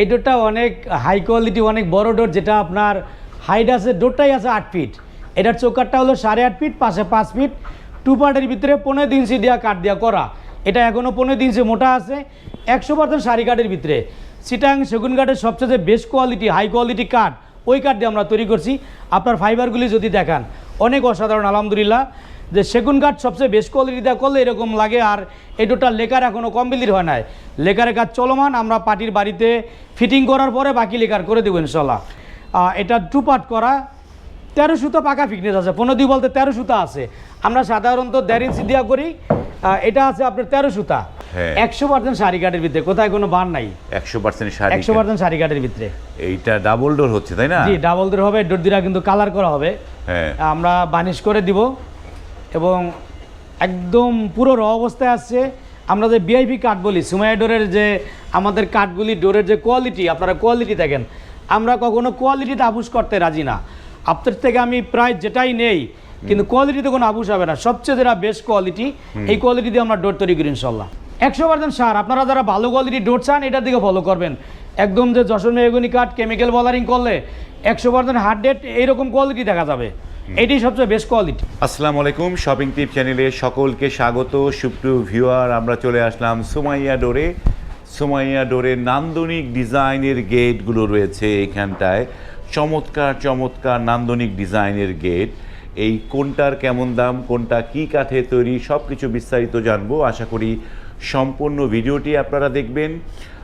এই ডোরটা অনেক high quality অনেক বড় ডোর, যেটা আপনার হাইট আছে, ডোরটাই আছে আট ফিট এটার চৌকাটটা হলো সাড়ে আট ফিট পাশে পাঁচ ফিট টু পার্টের ভিতরে পনেরো ইঞ্চি দেওয়া কাঠ দেওয়া করা। এটা এখনও পনেরো ইঞ্চি মোটা আছে, একশো পার্সেন্ট শাড়ি কাঠের ভিতরে। সিটাং সেগুন কাঠের সবচেয়ে বেস্ট কোয়ালিটি হাই কোয়ালিটি কাঠ, ওই কাঠ দিয়ে আমরা তৈরি করছি। আপনার ফাইবারগুলি যদি দেখান, অনেক অসাধারণ, আলহামদুলিল্লাহ। যে সেগুন কাঠ সবচেয়ে বেস্ট কোয়ালিটি দেওয়া করলে এরকম লাগে আর এই টোটা লেকার এখনও কমপ্লিট হয় নাই। লেকারের কাজ চলমান আমরা পার্টির বাড়িতে ফিটিং করার পরে বাকি লেকার করে দেবো ইনশাল্লাহ। এটা টু পার্ট করা তেরো সুতো পাকা ফিটনেস আছে পনেরো দুই বলতে তেরো সুতা আছে। আমরা সাধারণত দেড় ইঞ্চি দিয়া করি এটা আছে আপনার তেরো সুতা। হ্যাঁ। একশো পার্সেন্ট শাড়ি কাঠের ভিতরে কোথায় কোনো বার নাই। একশো পার্সেন্ট শাড়ি একশো পার্সেন্ট শাড়ি কাঠের ভিতরে। এইটা ডাবল ডোর হচ্ছে তাই না? জি ডাবল ডোর হবে ডোর দিরা কিন্তু কালার করা হবে। হ্যাঁ। আমরা বানিশ করে দিব। এবং একদম পুরো র অবস্থায় আসছে আমরা যে বিআইপি কাঠ বলি সুমাইয়া ডোরের যে আমাদের কাঠগুলি ডোরের যে কোয়ালিটি আপনারা কোয়ালিটি দেখেন। আমরা কখনো কোয়ালিটিতে আপুস করতে রাজি না। আপনার থেকে আমি প্রায় যেটাই নেই কিন্তু কোয়ালিটিতে কোনো আপুস হবে না। সবচেয়ে যেটা বেস্ট কোয়ালিটি এই কোয়ালিটি দিয়ে আমরা ডোর তৈরি করি ইনশাল্লাহ। একশো পার্সেন্ট সার আপনারা যারা ভালো কোয়ালিটি ডোর চান এটার দিকে ফলো করবেন। একদম যে যশোর মেহগুনি কাঠ কেমিক্যাল বলারিং করলে একশো পার্সেন্ট হার্ড ডেট এইরকম কোয়ালিটি দেখা যাবে। এটাই সবচেয়ে বেস্ট কোয়ালিটি আসসালামু আলাইকুম শপিং টিপ চ্যানেলে সকলকে স্বাগত সুপ্রিয় ভিউয়ার আমরা চলে আসলাম সুমাইয়া ডোরে। সুমাইয়া ডোরে নান্দনিক ডিজাইনের গেটগুলো রয়েছে এখানটায়। চমৎকার চমৎকার নান্দনিক ডিজাইনের গেট। এই কোনটার কেমন দাম কোনটা কি কাঠে তৈরি সব কিছু বিস্তারিত জানব। আশা করি সম্পূর্ণ ভিডিওটি আপনারা দেখবেন।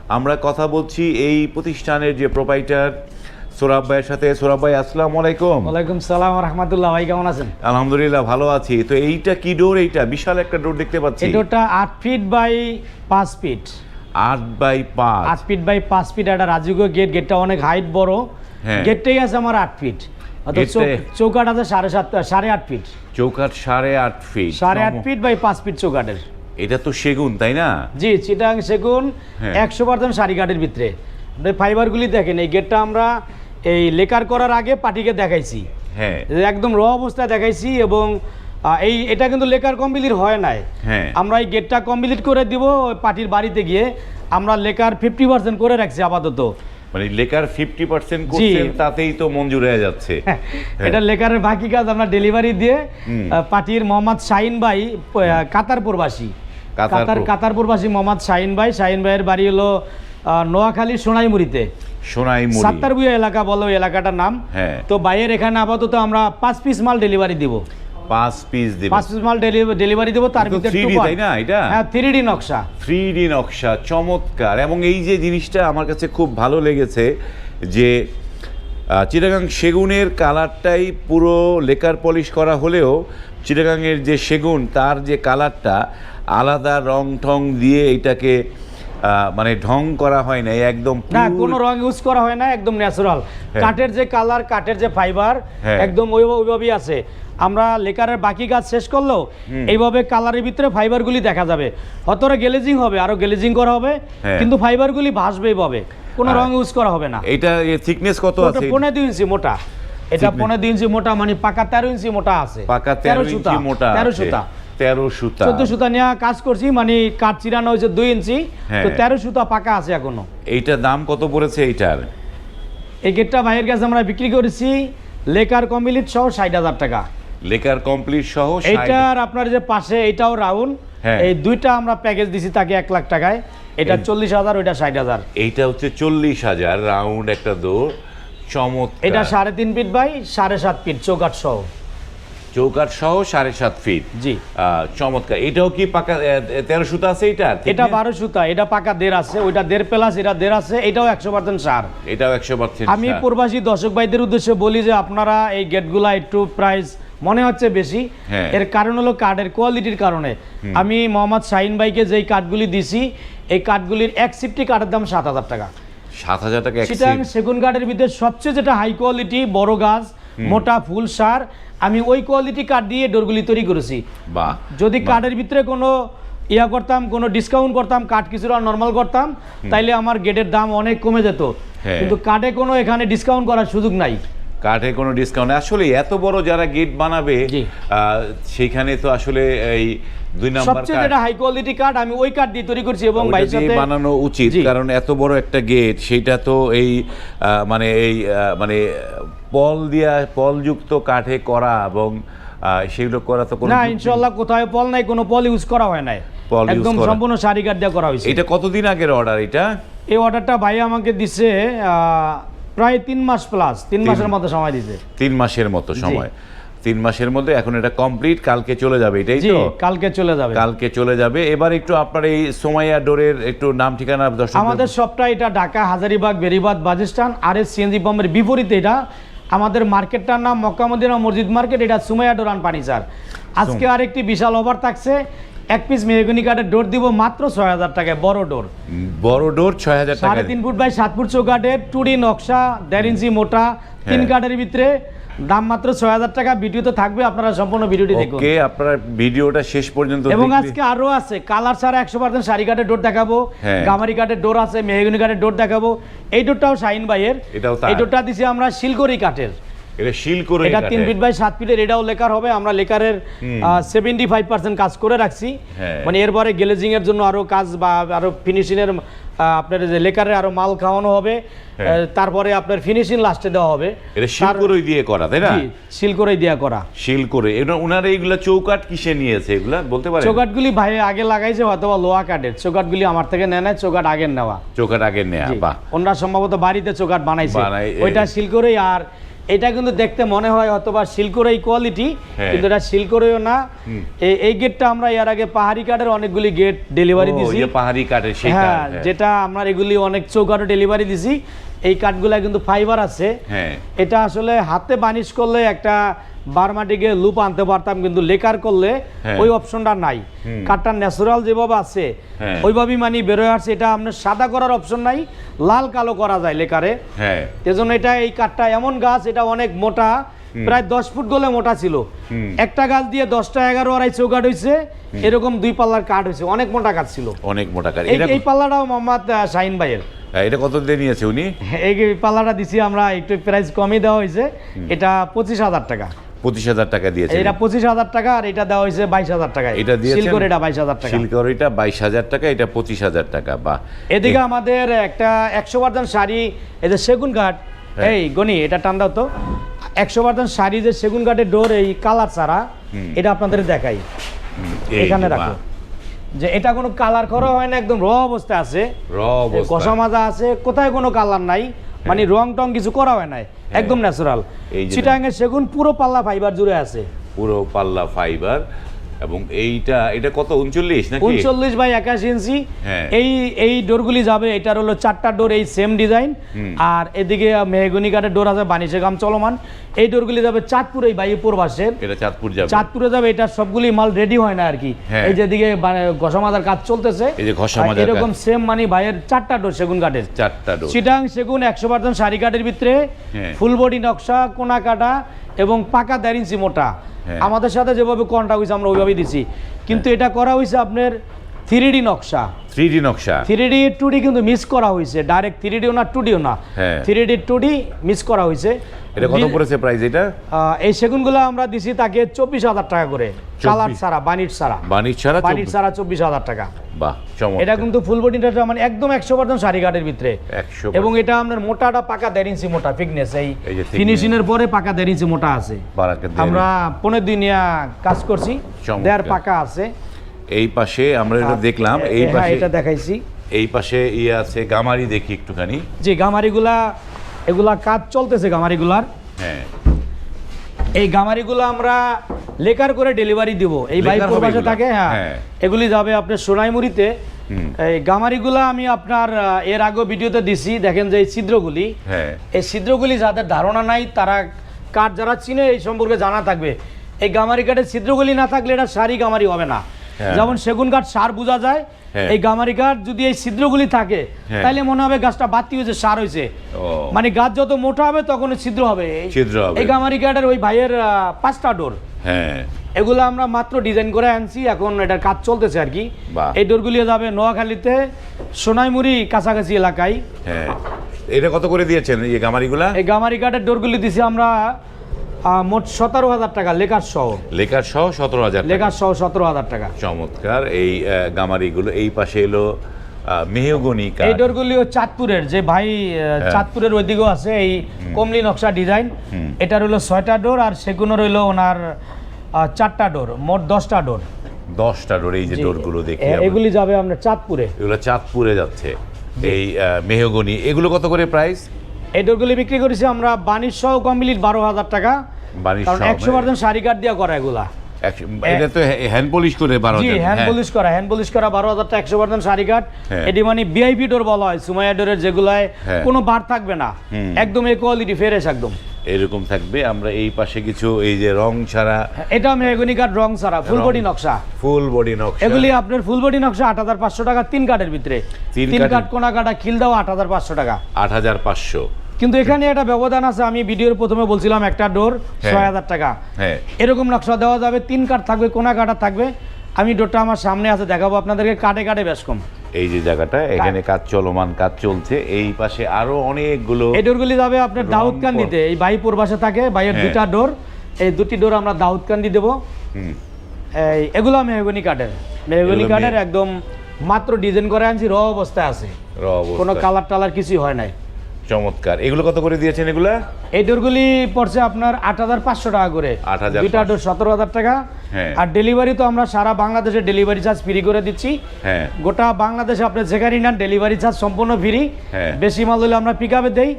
আমরা কথা বলছি এই প্রতিষ্ঠানের যে প্রোপাইটার সোরাব ভাইয়ের সাথে। সোরাব ভাই আসসালামু আলাইকুম। ওয়ালাইকুম সালাম রহমতুল্লাহ। ভাই কেমন আছেন? আলহামদুলিল্লাহ ভালো আছি। তো এইটা কি ডোর এইটা? বিশাল একটা ডোর দেখতে পাচ্ছি। এই ডোরটা আট ফিট বাই পাঁচ ফিট। আট বাই পাঁচ। আট ফিট বাই পাঁচ ফিট একটা রাজুগ গেট গেটটা অনেক হাইট বড়। হ্যাঁ। গেটটাই আছে আমার আট ফিট। অর্থাৎ চৌ- গেটে- চৌকাঠ আছে সাড়ে সাত সাড়ে আট ফিট। চৌকাঠ সাড়ে আট ফিট। সাড়ে আট ফিট বাই পাঁচ ফিট চৌকাঠের। এটা তো সেগুন তাই না? জি চিটাং সেগুন হ্যাঁ। একশো পার্সেন্ট শাড়ি কাঠের ভিতরে। আপনি ফাইবারগুলি দেখেন এই গেটটা আমরা এই লেকার করার আগে পার্টিকে দেখাইছি। হ্যাঁ। একদম র অবস্থায় দেখাইছি এবং এই এটা কিন্তু লেকার কমপ্লিট হয় নাই। হ্যাঁ। আমরা এই গেটটা কমপ্লিট করে দিব পার্টির বাড়িতে গিয়ে আমরা লেকার ফিফটি পার্সেন্ট করে রাখছি আপাতত। মানে লেকার ফিফটি পার্সেন্ট করছেন তাতেই তো মঞ্জুর হয়ে যাচ্ছে। হ্যাঁ। এটা লেকারের বাকি কাজ আমরা ডেলিভারি দিয়ে পার্টির মোহাম্মদ শাহিন ভাই কাতার প্রবাসী। কাতার কাতার প্রব- মোহাম্মদ শাহিন ভাই। শাহিন ভাইয়ের বাড়ি হলো নোয়াখালী সোনাইমুড়িতে। সোনাই মুড়ি সাত্তারবুয়া এলাকা বলো এলাকাটার নাম। হ্যাঁ। তো বাইয়ের এখানে আপাতত আমরা পাঁচ পিস মাল ডেলিভারি দিব। পাঁচ পিস দেবে। পাঁচ পিস মাল ডেলিভারি দেবো তার ভিতরে 3D তাই না এটা? হ্যাঁ থ্রি ডি নকশা। থ্রি ডি নকশা চমৎকার। এবং এই যে জিনিসটা আমার কাছে খুব ভালো লেগেছে যে চিটাগাং সেগুনের কালারটাই পুরো লেকার পলিশ করা হলেও চিটাগাংয়ের যে সেগুন তার যে কালারটা আলাদা রং ঠং দিয়ে এটাকে মানে ঢং করা হয় না একদম না কোনো রং ইউজ করা হয় না একদম ন্যাচারাল। কাঠের যে কালার কাঠের যে ফাইবার হ্যাঁ। একদম ওই ওইভাবেই আছে। আমরা লেকারের বাকি কাজ শেষ করলেও এইভাবে কালারের ভিতরে ফাইবারগুলি দেখা যাবে। অতটা গ্লেজিং হবে আরও গ্লেজিং করা হবে হ্যাঁ। কিন্তু ফাইবারগুলি ভাসবে এইভাবে কোনো রং ইউজ করা হবে না। এটা থিকনেস কত আছে? পনেরো দুই ইঞ্চি মোটা। এটা পনেরো দুই ইঞ্চি মোটা মানে পাকা তেরো ইঞ্চি মোটা আছে। পাকা তেরো ইঞ্চি মোটা তেরো। সুতা। তেরো সুতা। চোদ্দ সুতা নিয়ে কাজ করছি মানে কাঠ চিরানো হয়েছে দুই ইঞ্চি। হ্যাঁ। তো তেরো সুতা পাকা আছে এখনও। এইটা দাম কত পড়েছে এইটার? এই গেটটা ভাইয়ের কাছে আমরা বিক্রি করেছি লেকার কমপ্লিট সহ ষাট হাজার টাকা। লেকার কমপ্লিট সহ এইটার আপনার যে পাশে এটাও রাউন্ড। হ্যাঁ। এই দুইটা আমরা প্যাকেজ দিছি তাকে এক লাখ টাকায়। এটা চল্লিশ হাজার ওইটা ষাট হাজার। এইটা হচ্ছে চল্লিশ হাজার রাউন্ড একটা দৌড় চমৎকার। এটা সাড়ে তিন ফিট বাই সাড়ে সাত ফিট চৌকাঠ সহ। সহ সাড়ে সাত ফিট জি। চমৎকার। এটাও কি পাকা তেরো সুতা আছে এটা? এটা বারো সুতা এটা পাকা দেড় আছে ওইটা দেড় প্লাস এটা দেড় আছে এটাও একশো পার্সেন্ট সার। এটাও একশো পার্সেন্ট আমি প্রবাসী দর্শক ভাইদের উদ্দেশ্যে বলি যে আপনারা এই গেটগুলা একটু প্রাইস মনে হচ্ছে বেশি। হ্যাঁ। এর কারণ হলো কাঠের কোয়ালিটির কারণে। আমি মোহাম্মদ শাহিন ভাইকে যেই কাঠগুলি দিছি এই কাঠগুলির এক সিফটি কাঠের দাম সাত হাজার টাকা। সাত হাজার টাকা সেগুন কাঠের ভিতরে সবচেয়ে যেটা হাই কোয়ালিটি বড় গাছ মোটা ফুল সার আমি ওই কোয়ালিটি কাঠ দিয়ে ডোরগুলি তৈরি করেছি। বাহ যদি কাঠের ভিতরে কোনো ইয়া করতাম কোনো ডিসকাউন্ট করতাম কাঠ কিছুটা নর্মাল করতাম তাইলে আমার গেটের দাম অনেক কমে যেত। হ্যাঁ। কিন্তু কাঠে কোনো এখানে ডিসকাউন্ট করার সুযোগ নাই। কাঠে কোনো ডিসকাউন্ট আসলে এত বড় যারা গেট বানাবে সেখানে তো আসলে এই দুই নাম্বার সবচেয়ে যেটা হাই কোয়ালিটি কাঠ আমি ওই কাঠ দিয়ে তৈরি করছি এবং দিয়ে সাথে বানানো উচিত। কারণ এত বড় একটা গেট সেটা তো এই মানে এই মানে পল দিয়া পলযুক্ত কাঠে করা এবং সেগুলো করা তো কোনো না ইনশাল্লাহ কোথাও পল নাই কোনো পল ইউজ করা হয় নাই। পল একদম সম্পূর্ণ সারি কাঠ দিয়ে করা হয়েছে। এটা কতদিন আগের অর্ডার এটা? এই অর্ডারটা ভাই আমাকে দিছে প্রায় তিন মাস প্লাস তিন মাসের মতো সময় দিছে। তিন মাসের মতো সময়। তিন মাসের মধ্যে এখন এটা কমপ্লিট কালকে চলে যাবে এটাই তো? কালকে চলে যাবে। কালকে চলে যাবে। এবার একটু আপনার এই সোমাইয়া ডোরের একটু নাম ঠিকানা আমাদের সবটা এটা ঢাকা হাজারিবাগ বেরিবাদ বাজিস্তান আর এস সিএনজি পাম্পের বিপরীতে এটা। আমাদের মার্কেটটার নাম মক্কামদিনা মসজিদ মার্কেট এটা সুমাইয়া ডোরান পানিচার আজকে আরেকটি বিশাল অফার থাকছে। এক পিস মেহগুনি কাঠের ডোর দিব মাত্র ছয় হাজার টাকায় বড় ডোর। বড় ডোর ছয় হাজার সাড়ে তিন ফুট বাই সাত ফুট চৌকাঠের টুডি নকশা দেড় ইঞ্চি মোটা তিন হ্যাঁ। কাঠের ভিতরে দাম মাত্র ছয় হাজার টাকা ভিডিওতে থাকবে আপনারা সম্পূর্ণ ভিডিওটি দেখুন। ওকে আপনারা ভিডিওটা শেষ পর্যন্ত এবং আজকে আরও আছে কালার ছাড়া একশো পার্সেন্ট শাড়ি কাঠের ডোর দেখাবো হ্যাঁ। গামারি কাঠের ডোর আছে মেহগুনি কাঠের ডোর দেখাবো। এই ডোরটাও শাহিন ভাইয়ের। এই ডোরটা দিছি আমরা শিলকরি কাঠের। এটা শিল করে এটা তিন ফিট বাই সাত ফিটের এটাও লেকার হবে আমরা লেকারের সেভেন্টি ফাইভ পার্সেন্ট কাজ করে রাখছি। হ্যাঁ। মানে এরপরে গ্লেজিং এর জন্য আরও কাজ বা আরও ফিনিশিং এর আপনার যে লেকারে আরও মাল খাওয়ানো হবে হ্যাঁ। তারপরে আপনার ফিনিশিং লাস্টে দেওয়া হবে। এটা শিল করে দিয়ে করা তাই না? শিল করে দেয়া করা। শিলকরে এটা ওনারা এইগুলা চৌকাট কিসে নিয়েছে এগুলা? বলতে পারেন। চৌকাটগুলি ভাই আগে লাগাইছে অথবা লোহা কাঠের। চৌকাটগুলি আমার থেকে নেয় না চৌকাট আগে নেওয়া। চৌকাট আগে নেয়া বা ওনারা সম্ভবত বাড়িতে চৌকাট বানাইছে। ওইটা শিলকরই আর এটা কিন্তু দেখতে মনে হয় অথবা শিলকরেই কোয়ালিটি হ্যাঁ। কিন্তু এটা শিলকরেও না এই- এই গেটটা আমরা এর আগে পাহাড়ি কাঠের অনেকগুলি গেট ডেলিভারি ইয়ে পাহাড়ি কাঠের হ্যাঁ হ্যাঁ। যেটা আমরা এগুলি অনেক চৌকাঠও ডেলিভারি দিছি এই কাঠগুলা কিন্তু ফাইবার আছে। হ্যাঁ। এটা আসলে হাতে বানিশ করলে একটা বার্মাটিকে লুপ আনতে পারতাম কিন্তু লেকার করলে হ্যাঁ। ওই অপশনটা নাই। কাঠটা ন্যাচারাল যেভাবে আছে হ্যাঁ। ওইভাবেই মানে বেরোয় আসছে এটা আপনার সাদা করার অপশন নাই লাল কালো করা যায় লেকারে। এজন্য এটা এই কাঠটা এমন গাছ এটা অনেক মোটা প্রায় দশ ফুট গলে মোটা ছিল। একটা গাছ দিয়ে দশটা এগারো আড়াই চৌকাট হয়েছে এরকম দুই পাল্লার কাঠ হয়েছে অনেক মোটা কাঠ ছিল। অনেক মোটা কাঠ। এই পাল্লাটাও মোহাম্মদ শাহিন ভাইয়ের। হ্যাঁ, এটা কত দিয়ে নিয়েছে উনি? এই পাল্লাটা দিছি আমরা একটু প্রাইস কমই দেওয়া হয়েছে এটা পঁচিশ হাজার টাকা। পঁচিশ হাজার টাকা দিয়েছে এটা পঁচিশ হাজার টাকা আর এটা দেওয়া হয়েছে বাইশ হাজার টাকা এটা? সিলকর এটা বাইশ হাজার টাকা। শিলকরিটা বাইশ হাজার টাকা এটা পঁচিশ হাজার টাকা বাহ এদিকে আমাদের একটা একশো পার্সেন্ট শাড়ি এই যে সেগুন কাঠ। হ্যাঁ। এই গনি এটা টান দাও তো। একশো পার্সেন্ট শাড়ি যে সেগুন কাঠের ডোর এই কালার ছাড়া এটা আপনাদের দেখাই। এখানে রাখো। যে এটা কোনো কালার করা হয় না একদম র অবস্থায় আছে। কষা মাজা আছে কোথায় কোনো কালার নাই। মানে রং টং কিছু করা হয় নাই একদম ন্যাচারাল চিটাঙের চিটাঙ্গের সেগুন পুরো পাল্লা ফাইবার জুড়ে আছে। পুরো পাল্লা ফাইবার এবং এইটা এটা কত উনচল্লিশ নাকি? উনচল্লিশ বাই একাশি ইঞ্চি। হ্যাঁ। এই এই ডোরগুলি যাবে এটার হলো চারটা ডোর এই সেম ডিজাইন আর এদিকে মেহগুনি কাঠের ডোর আছে বানিশে গাম চলমান। এই ডোরগুলি যাবে চাঁদপুর এই বাইপুর বাসের এটা চাঁদপুর যাবে। চাঁদপুরে যাবে এটা সবগুলি মাল রেডি হয় না আর কি। হ্যাঁ। এই যেদিকে ঘষা মাজার কাজ চলতেছে। এই যে ঘষা মাজার কাজ। এরকম সেম মানে ভাইয়ের চারটা ডোর সেগুন কাঠের। চারটা ডোর। চিটাং সেগুন একশো পার্সেন্ট শাড়ি কাঠের ভিতরে। হ্যাঁ। ফুল বডি নকশা কোনা কাটা। এবং পাকা দেড় ইঞ্চি মোটা। হ্যাঁ। আমাদের সাথে যেভাবে কন্ট্রাক্ট হয়েছে আমরা ওইভাবেই দিছি। কিন্তু এটা করা হয়েছে আপনার থ্রি ডি নকশা। থ্রি ডি নকশা। থ্রি ডি টু ডি কিন্তু মিস করা হয়েছে। ডাইরেক্ট থ্রি ডিও না টু ডিও না। হ্যাঁ। Three D two D miss করা হয়েছে। এটা কত পড়েছে প্রাইস এটা? এই সেগুনগুলো আমরা দিছি তাকে চব্বিশ হাজার টাকা করে। কালার ছাড়া বানির ছাড়া। বাণিজ্য ছাড়া বানির ছাড়া চব্বিশ হাজার টাকা। বাহ এটা কিন্তু ফুল বডিটা মানে একদম একশো পার্সেন্ট শাড়ি কাঠের ভিতরে। এবং এটা আপনার মোটাটা পাকা দেড় ইঞ্চি মোটা ফিটনেস এই ফিনিশিং এর পরে পাকা দেড় ইঞ্চি মোটা আছে। আমরা পনেরো দিনিয়া কাজ করছি। দেড় পাকা আছে। এই পাশে আমরা এটা দেখলাম এই হ্যাঁ পাশে এটা দেখাইছি। এই পাশে ইয়ে আছে গামারি দেখি একটুখানি। যে গামারিগুলা এগুলা কাজ চলতেছে গামারিগুলার। হ্যাঁ। এই গামারিগুলো আমরা লেকার করে ডেলিভারি দিব। এই বাইক প্রবাসে থাকে হ্যাঁ। হ্যাঁ। এগুলি যাবে আপনার সোনাইমুড়িতে। এই গামারিগুলো আমি আপনার এর আগে ভিডিওতে দিছি। দেখেন যে এই ছিদ্রগুলি হ্যাঁ। এই ছিদ্রগুলি যাদের ধারণা নাই তারা কাঠ যারা চিনে এই সম্পর্কে জানা থাকবে। এই গামারি কাঠের ছিদ্রগুলি না থাকলে এটা সারি গামারি হবে না। হ্যাঁ। যেমন সেগুন কাঠ সার বোঝা যায় হ্যাঁ। এই গামারি কাঠ যদি এই ছিদ্রগুলি থাকে হ্যাঁ। তাহলে মনে হবে গাছটা বাতি হয়েছে সার হয়েছে। মানে গাছ যত মোটা হবে তখন ছিদ্র হবে। এই- গামারি কাঠের ওই ভাইয়ের পাঁচটা ডোর। হ্যাঁ। এগুলো আমরা মাত্র ডিজাইন করে আনছি এখন এটার কাজ চলতেছে আর কি। এই ডোরগুলি যাবে নোয়াখালীতে সোনাইমুড়ি কাছাকাছি এলাকায়। হ্যাঁ। এটা কত করে দিয়েছেন এই গামারিগুলা? এই গামারি কাঠের ডোরগুলি দিছি আমরা মোট সতেরো হাজার টাকা লেখার সহ। লেকার সহ সতেরো হাজার লেখার সহ সতেরো হাজার টাকা। চমৎকার এই গামারিগুলো এই পাশে এলো মেহগনি এই ডোরগুলিও চাঁদপুরের যে ভাই আহ, চাঁদপুরের ওইদিকেও আছে এই কমলি নকশা ডিজাইন। এটার হলো ছয়টা ডোর আর সেগুলো রইল ওনার চারটা ডোর মোট দশটা ডোর। দশটা ডোর এই যে ডোরগুলো দেখি এগুলি যাবে আপনার চাঁদপুরে। এগুলো চাঁদপুরে যাচ্ছে এই মেহগনি। এগুলো কত করে প্রাইস? এই ডোরগুলি বিক্রি করেছি আমরা বাণিজ্য সহ কমপ্লিট বারো হাজার টাকা। কারণ একশো পার্সেন্ট শাড়ি কাঠ দিয়ে করা এগুলা। এটা তো হ্যান্ড পলিশ করে বারো জি হ্যান্ড হ্যাঁ। পলিশ করা হ্যান্ড পলিশ করা বারো হাজার টাকা একশো পার্সেন্ট শাড়ি কাঠ। হ্যাঁ। এটি মানে ভিআইপি ডোর বলা হয় সুমাইয়া ডোরের যেগুলায় হ্যাঁ। কোনো বার থাকবে না। একদম এই কোয়ালিটি ফ্রেশ একদম। এরকম থাকবে আমরা এই পাশে কিছু এই যে রং ছাড়া এটা মেহগনি কাঠ রং ছাড়া ফুল বডি নকশা। ফুল বডি নকশা। এগুলি আপনার ফুল বডি নকশা আট হাজার পাঁচশো টাকা তিন কাঠের ভিতরে। তিন তিন কাঠ কোনা কাটা খিল দাও আট হাজার পাঁচশো টাকা। আট হাজার পাঁচশো। কিন্তু এখানে একটা ব্যবধান আছে আমি ভিডিওর প্রথমে বলছিলাম একটা ডোর হ্যাঁ। ছয় হাজার টাকা। হ্যাঁ। এরকম নকশা দেওয়া যাবে তিন কাঠ থাকবে কোনা কাটা থাকবে। আমি ডোরটা আমার সামনে আছে দেখাবো আপনাদেরকে কাটে কাটে বেশ কম। এই যে জায়গাটা এখানে কাজ চলমান কাজ চলছে। এই পাশে আরও অনেকগুলো এই ডোরগুলি যাবে আপনার দাউদকান্দিতে। এই বাই পূর্বাসে থাকে বাইয়ের হ্যাঁ। দুটা ডোর এই দুটি ডোর আমরা দাউদকান্দি দেবো। হুম, এই এগুলো মেহগনি কাঠের। মেহগনি কাঠের একদম মাত্র ডিজাইন করে আনছি র অবস্থায় আছে। র কোনো কালার টালার কিছুই হয় নাই। চমৎকার। এগুলো কত করে দিয়েছেন এগুলা? এই ডোরগুলি পড়ছে আপনার আট হাজার পাঁচশো টাকা করে। 8,500 দুইটা ডোর সতেরো হাজার টাকা। হ্যাঁ। আর ডেলিভারি তো আমরা সারা বাংলাদেশে ডেলিভারি চার্জ ফ্রি করে দিচ্ছি। হ্যাঁ। গোটা বাংলাদেশে আপনি যেখানে নেন ডেলিভারি চার্জ সম্পূর্ণ ফ্রি। হ্যাঁ। বেশি মাল হলে আমরা পিক আপে দেই।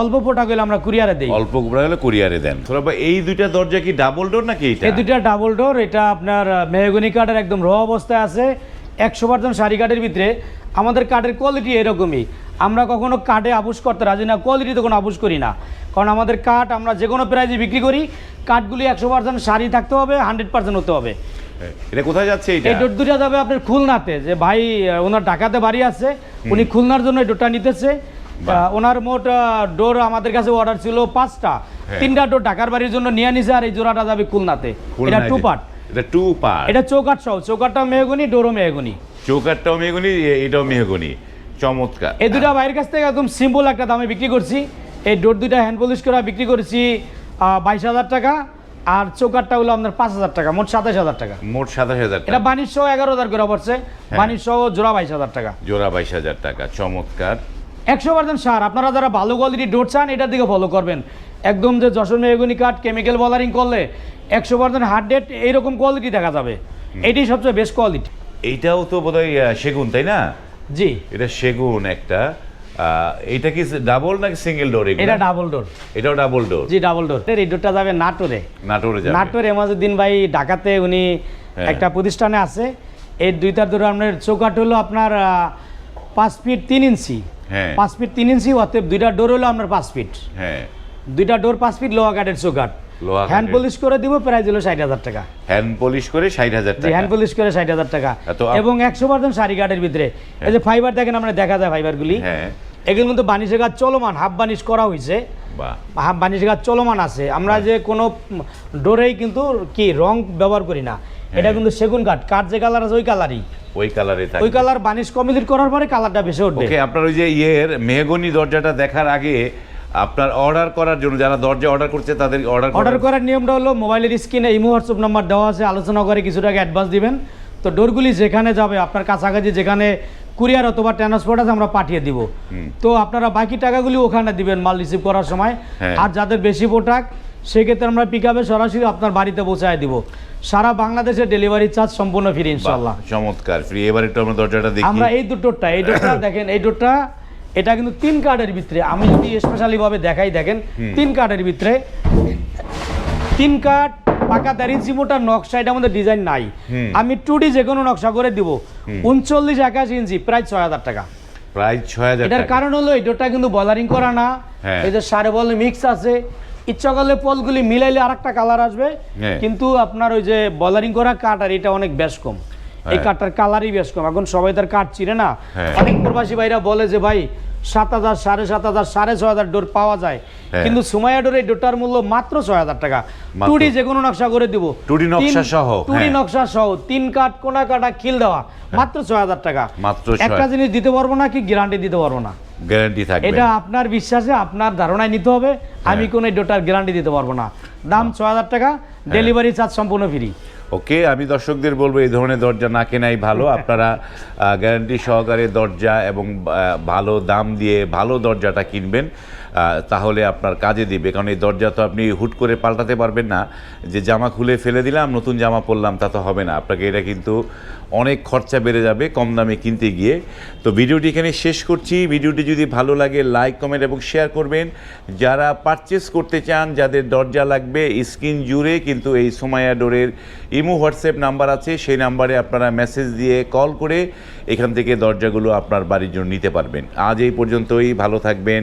অল্প প্রোডাক্ট হলে আমরা কুরিয়ারে দেই। অল্প কুমড়া হলে কুরিয়ারে দেন। এই দুইটা দরজা কি ডাবল ডোর নাকি এই দুইটা ডাবল ডোর এটা আপনার মেহগনি কাঠের একদম র অবস্থায় আছে। একশো পার্সেন্ট শাড়ি কাঠের ভিতরে আমাদের কাঠের কোয়ালিটি এরকমই। আমরা কখনো কাঠে আপুস করতে রাজি না কোয়ালিটিতে কোনো আপুস করি না। কারণ আমাদের কাঠ আমরা যে কোনো প্রাইজে বিক্রি করি কাঠগুলি একশো পার্সেন্ট শাড়ি থাকতে হবে হান্ড্রেড পার্সেন্ট হতে হবে। এটা কোথায় যাচ্ছে এটা এই দুটা যাবে আপনার খুলনাতে যে ভাই ওনার ঢাকাতে বাড়ি আছে উনি খুলনার জন্য এই ডোরটা নিতেছে। ওনার মোট ডোর আমাদের কাছে অর্ডার ছিল পাঁচটা। হ্যাঁ। তিনটা ডোর ঢাকার বাড়ির জন্য নিয়ে নিছে আর এই জোড়াটা যাবে খুলনাতে। এটা টু পার্ট এটা টু পার্ট এটা চৌকাট সহ চৌকাটটাও মেহগুনি ডোরও মেহগুনি। চৌকারটাও মেহগনি এটাও মেহগনি। চমৎকার। এই দুটা বাইরের কাছ থেকে একদম সিম্পল একটা দামে বিক্রি করছি। এই ডোর দুইটা হ্যান্ড পলিশ করা বিক্রি করেছি বাইশ হাজার টাকা আর চৌকাটটা হলো আপনার পাঁচ হাজার টাকা মোট সাতাশ হাজার টাকা। মোট সাতাশ হাজার এটা বাণিজ্য সহ এগারো হাজার করে পড়ছে হ্যাঁ। বাণিজ্য সহ জোড়া বাইশ হাজার টাকা। জোড়া বাইশ হাজার টাকা চমৎকার। একশো পার্সেন্ট সার আপনারা যারা ভালো কোয়ালিটি ডোর চান এটার দিকে ফলো করবেন। একদম যে যশোর মেহগুনি কাঠ কেমিক্যাল বলারিং করলে একশো পার্সেন্ট হান্ড্রেড এইরকম কোয়ালিটি দেখা যাবে। এটাই সবচেয়ে বেস্ট কোয়ালিটি এইটাও তো বোধহয় সেগুন তাই না? জি। এটা সেগুন একটা। এইটা কি ডাবল নাকি সিঙ্গেল ডোর এটা ডাবল ডোর এটাও ডাবল ডোর জি ডাবল ডোর এই ডোরটা যাবে নাটোরে। নাটোরে যাবে। নাটোর এমাজুদ্দিন ভাই ঢাকাতে উনি হ্যাঁ। একটা প্রতিষ্ঠানে আছে। এই দুইটার ধরে আপনার চৌকাট হলো আপনার পাঁচ ফিট তিন ইঞ্চি। হ্যাঁ। পাঁচ ফিট তিন ইঞ্চি অতএব দুইটা ডোর হলো আপনার পাঁচ ফিট হ্যাঁ। দুইটা ডোর পাঁচ ফিট লোহা কাঠের চৌকাট লোহা হ্যান্ড পলিশ করে দিব প্রাইস হলো ষাট হাজার টাকা। হ্যান্ড পলিশ করে ষাট হাজার টাকা হ্যান্ড পলিশ করে ষাট হাজার টাকা। হ্যাঁ, এবং একশো পার্সেন্ট শাড়ি কাঠের ভিতরে। এই যে ফাইবার দেখেন আমরা দেখা যায় ফাইবারগুলি। হ্যাঁ। এগুলো কিন্তু বানিশের কাজ চলমান হাফ বানিশ করা হয়েছে বাহ। হাফ বানিশের কাজ চলমান আছে। আমরা হ্যাঁ। যে কোনো ডোরেই কিন্তু কি রং ব্যবহার করি না। এটা হ্যাঁ। কিন্তু সেগুন কাঠ। কাঠ যে কালার আছে ওই কালারই। ওই কালারে ওই কালার বানিশ কমপ্লিট করার পরে কালারটা বেশি উঠবে। ওকে আপনার ওই যে ইয়ের মেহগনি দরজাটা দেখার আগে আপনার অর্ডার করার জন্য যারা দরজা অর্ডার করছে তাদের অর্ডার অর্ডার করার নিয়মটা হলো মোবাইলের স্ক্রিনে ইমো হোয়াটসঅ্যাপ নাম্বার দেওয়া আছে আলোচনা করে কিছু টাকা অ্যাডভান্স দিবেন। তো ডোরগুলি যেখানে যাবে আপনার কাছাকাছি যেখানে কুরিয়ার অথবা ট্রান্সপোর্ট আছে আমরা পাঠিয়ে দিব। তো আপনারা বাকি টাকাগুলি ওখানে দিবেন মাল রিসিভ করার সময়। হ্যাঁ। আর যাদের বেশি প্রোডাক্ট সেক্ষেত্রে আমরা পিক আপে সরাসরি আপনার বাড়িতে পৌঁছায় দিব। সারা বাংলাদেশে ডেলিভারি চার্জ সম্পূর্ণ ফ্রি ইনশাল্লাহ চমৎকার ফ্রি এবার একটু আমরা দরজাটা দেখি। আমরা এই দুটোরটা এই ডোরটা দেখেন এই ডোরটা এটা কিন্তু তিন কার্ডের ভিতরে। আমি যদি স্পেশালি ভাবে দেখাই দেখেন তিন কার্ডের ভিতরে তিন কার্ড পাকা দেড় ইঞ্চি মোটার নকশা এটা আমাদের ডিজাইন নাই। আমি টু ডি যে কোনো নকশা করে দিব। উনচল্লিশ একাশি ইঞ্চি প্রায় ছয় হাজার টাকা। প্রায় ছয় হাজার এটার কারণ হলো ডোরটা কিন্তু বলারিং করা না। হ্যাঁ। এই যে সারে বল মিক্স আছে। ইচ্ছা করলে পলগুলি মিলাইলে আর একটা কালার আসবে। হ্যাঁ। কিন্তু আপনার ওই যে বলারিং করা কাঠ আর এটা অনেক বেশ কম। এই হ্যাঁ। কাঠটার কালারই বেশ কম। এখন সবাই তার কাঠ চিনে না। হ্যাঁ। অনেক প্রবাসী ভাইরা বলে যে ভাই সাত হাজার সাড়ে সাত হাজার সাড়ে ছয় হাজার ডোর পাওয়া যায়। হ্যাঁ। কিন্তু সুমাইয়া ডোর এই ডোরটার মূল্য মাত্র ছয় হাজার টাকা। টুডি যে কোনো নকশা করে দিব। 2D নকশা সহ, 2D হ্যাঁ। নকশা সহ তিন কাঠ কোনা কাটা খিল দেওয়া। মাত্র ছয় হাজার টাকা। মাত্র একটা জিনিস দিতে পারব না কি গ্যারান্টি দিতে পারব না? গ্যারান্টি থাকবে। এটা আপনার বিশ্বাসে আপনার ধারণায় নিতে হবে। আমি। কোনো ডোটার গ্যারান্টি দিতে পারব না। দাম ছয় হাজার টাকা। ডেলিভারি চার্জ সম্পূর্ণ ফ্রি ওকে আমি দর্শকদের বলব এই ধরনের দরজা না কেনাই ভালো। আপনারা গ্যারান্টি সহকারে দরজা এবং ভালো দাম দিয়ে ভালো দরজাটা কিনবেন। তাহলে আপনার কাজে দিবে। কারণ এই দরজা তো আপনি হুট করে পাল্টাতে পারবেন না। যে জামা খুলে ফেলে দিলাম, নতুন জামা পরলাম, তা তো হবে না। আপনাকে এটা কিন্তু অনেক খরচা বেড়ে যাবে কম দামে কিনতে গিয়ে। তো ভিডিওটি এখানে শেষ করছি। ভিডিওটি যদি ভালো লাগে, লাইক, কমেন্ট এবং শেয়ার করবেন। যারা পারচেস করতে চান, যাদের দরজা লাগবে, স্ক্রিন জুড়ে কিন্তু এই সোমায়া ডোরের ইমো, হোয়াটসঅ্যাপ নাম্বার আছে। সেই নাম্বারে আপনারা মেসেজ দিয়ে কল করে এখান থেকে দরজাগুলো আপনার বাড়ির জন্য নিতে পারবেন। আজ এই পর্যন্তই। ভালো থাকবেন।